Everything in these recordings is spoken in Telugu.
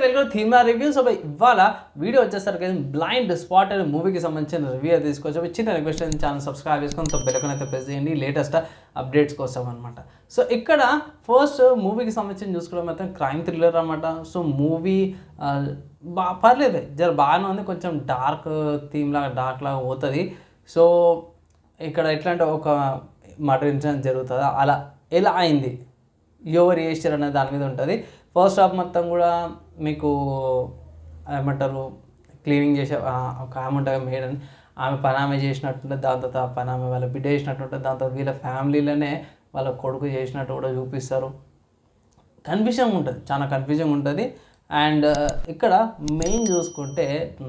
వెల్కమ్ థీమా రివ్యూ. సో ఇవాళ వీడియో వచ్చేసరికి బ్లైండ్ స్పాట్ అనే మూవీకి సంబంధించిన రివ్యూ తీసుకొచ్చి. చిన్న రిక్వెస్ట్ ఛానల్ సబ్స్క్రైబ్ చేసుకొని తో బెలకన్ అయితే ప్రెస్ చేయండి. లేటెస్ట్ అప్డేట్స్ కోసం అనమాట సో ఇక్కడ ఫస్ట్ మూవీకి సంబంధించి చూసుకోవడం మాత్రం క్రైమ్ థ్రిల్లర్ అనమాట సో మూవీ బా పర్లేదు. జర బాగానే ఉంది. కొంచెం డార్క్ థీమ్ లాగా డార్క్ లాగా పోతుంది. సో ఇక్కడ ఎట్లా అంటే ఒక మర్డర్ ఇన్సిడెంట్ జరుగుతుంది? అలా ఎలా అయింది? ఎవరు చేశారు అనే దాని మీద ఉంటుంది. ఫస్ట్ హాఫ్ మొత్తం కూడా మీకు ఏమంటారు క్లీనింగ్ చేసే ఒక ఆమె ఉంటుంది మేడ్ అని ఆమె పని ఆమె చేసినట్టుంటుంది దాని తర్వాత ఆ పని ఆమె వాళ్ళ బిడ్డ చేసినట్టుంటుంది దాని తర్వాత వీళ్ళ ఫ్యామిలీలోనే వాళ్ళ కొడుకు చేసినట్టు కూడా చూపిస్తారు. కన్ఫ్యూజన్ ఉంటుంది చాలా కన్ఫ్యూజన్ ఉంటుంది. అండ్ ఇక్కడ మెయిన్ చూసుకుంటే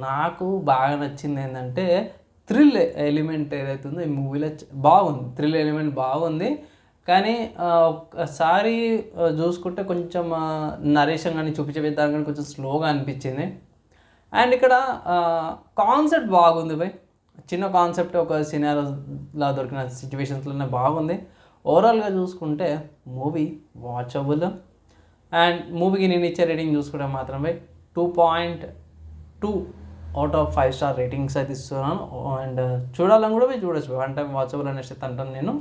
నాకు బాగా నచ్చింది ఏంటంటే థ్రిల్ ఎలిమెంట్ ఏదైతే ఉందో ఈ మూవీలో బాగుంది. థ్రిల్ ఎలిమెంట్ బాగుంది. కానీ ఒక్కసారి చూసుకుంటే కొంచెం నరేషన్ కానీ చూపించే విధానం కానీ కొంచెం స్లోగా అనిపించింది. అండ్ ఇక్కడ కాన్సెప్ట్ బాగుంది బై. చిన్న కాన్సెప్ట్ ఒక సినారోలా దొరికిన సిచ్యువేషన్స్లోనే బాగుంది. ఓవరాల్గా చూసుకుంటే మూవీ వాచబుల్ అండ్ మూవీకి నేను ఇచ్చే రేటింగ్ చూసుకుంటే మాత్రమే two point two out of five star ratings అయితే ఇస్తున్నాను. అండ్ చూడాలని కూడా మీరు చూడొచ్చు వన్ టైం వాచబుల్ అనేసి అంటాను నేను.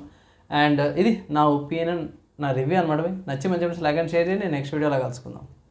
అండ్ ఇది నా ఒపీనియన్ నా రివ్యూ అనమాట నచ్చి మంచి లైక్ అండ్ షేర్ చేయండి. నెక్స్ట్ వీడియోలో కలుసుకుందాం.